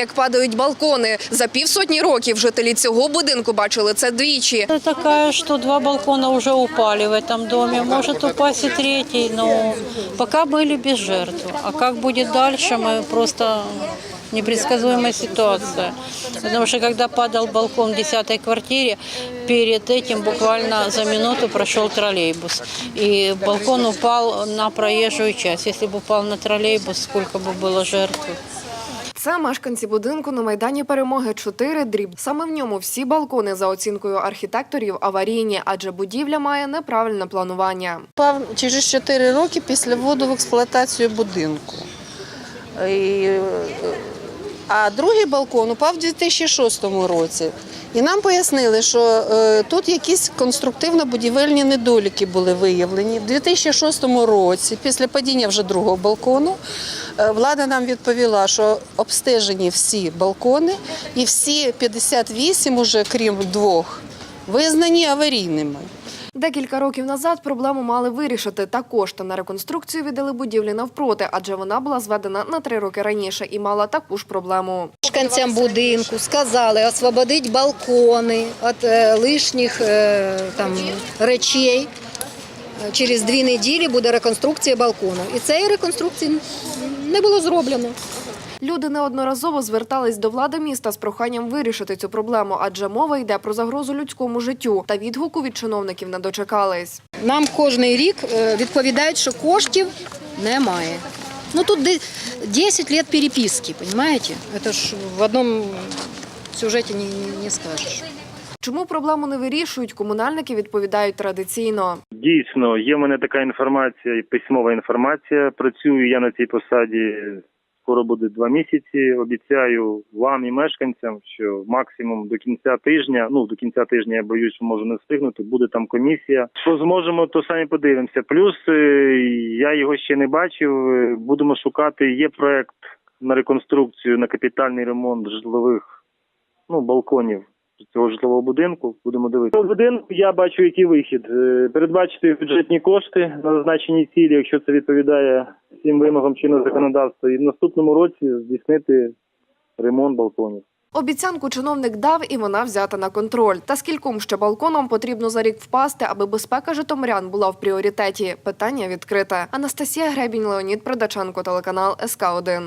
Як падають балкони за півсотні років, жителі цього будинку бачили це двічі. Это такая, что два балкона уже упали в этом доме. Может упасть и третий, но пока были без жертв. А как будет дальше, мы просто непредсказуемая ситуация. Потому что когда падал балкон в 10 квартире, перед этим буквально за минуту прошел троллейбус. И балкон упал на проезжую часть. Если бы упал на троллейбус, сколько бы было жертв? Це мешканці будинку на майдані перемоги 4 дріб. Саме в ньому всі балкони за оцінкою архітекторів аварійні, адже будівля має неправильне планування. Через 4 роки після вводу в експлуатацію будинку. І, е, а другий балкон упав у 2006 році. І нам пояснили, що е, тут якісь конструктивно-будівельні недоліки були виявлені. У 2006 році, після падіння вже другого балкону, е, влада нам відповіла, що обстежені всі балкони і всі 58, уже крім двох, визнані аварійними. Декілька років назад проблему мали вирішити, та кошти на реконструкцію віддали будівлі навпроти, адже вона була зведена на три роки раніше і мала таку ж проблему. Мешканцям будинку сказали освободити балкони від е, лишніх е, там, речей. Через дві неділі буде реконструкція балкону. І цієї реконструкції не було зроблено. Люди неодноразово звертались до влади міста з проханням вирішити цю проблему, адже мова йде про загрозу людському життю. Та відгуку від чиновників не дочекались. Нам кожен рік е, відповідають, що коштів немає. Ну тут де- 10 років переписки, розумієте? Це ж в одному сюжеті не, не скажеш. Чому проблему не вирішують, комунальники відповідають традиційно. Дійсно, є в мене така інформація, письмова інформація. Працюю я на цій посаді. Скоро буде два місяці. Обіцяю вам і мешканцям, що максимум до кінця тижня, ну до кінця тижня я боюсь, що можу не встигнути. Буде там комісія. Що зможемо, то самі подивимося. Плюс е, я його ще не бачив. е, Будемо шукати. Є проект на реконструкцію на капітальний ремонт житлових ну балконів цього житлового будинку. Будемо дивитися. В будинку я бачу, який вихід. Е, Передбачити бюджетні кошти на зазначені цілі, якщо це відповідає всім вимогам чинного законодавства, і в наступному році здійснити ремонт балконів. Обіцянку чиновник дав, і вона взята на контроль. Та скільком ще балконом потрібно за рік впасти, аби безпека житомирян була в пріоритеті. Питання відкрите. Анастасія Гребінь, Леонід Придаченко, телеканал СК 1